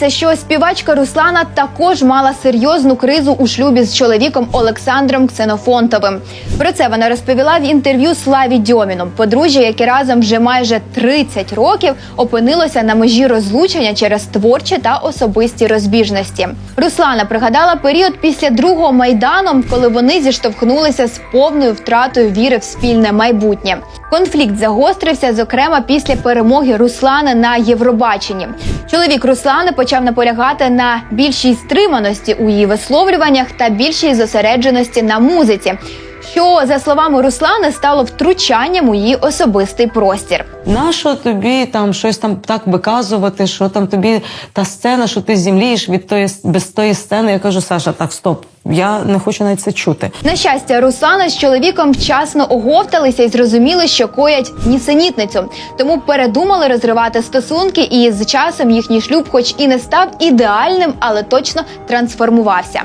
Виявляється, що співачка Руслана також мала серйозну кризу у шлюбі з чоловіком Олександром Ксенофонтовим. Про це вона розповіла в інтерв'ю Славі Дьоміну. Подружжя, яке разом вже майже 30 років опинилося на межі розлучення через творчі та особисті розбіжності. Руслана пригадала період після другого майдану, коли вони зіштовхнулися з повною втратою віри в спільне майбутнє. Конфлікт загострився, зокрема після перемоги Руслана на Євробаченні. Чоловік Руслани почав наполягати на більшій стриманості у її висловлюваннях та більшій зосередженості на музиці. Що за словами Руслани стало втручанням у її особистий простір. Нащо тобі там щось там так виказувати, що там тобі та сцена, що ти зімлієш від тої без тої сцени? Я кажу, Саша, так, стоп. Я не хочу навіть це чути. На щастя, Руслана з чоловіком вчасно оговталися і зрозуміли, що коять нісенітницю. Тому передумали розривати стосунки, і з часом їхній шлюб, хоч і не став ідеальним, але точно трансформувався.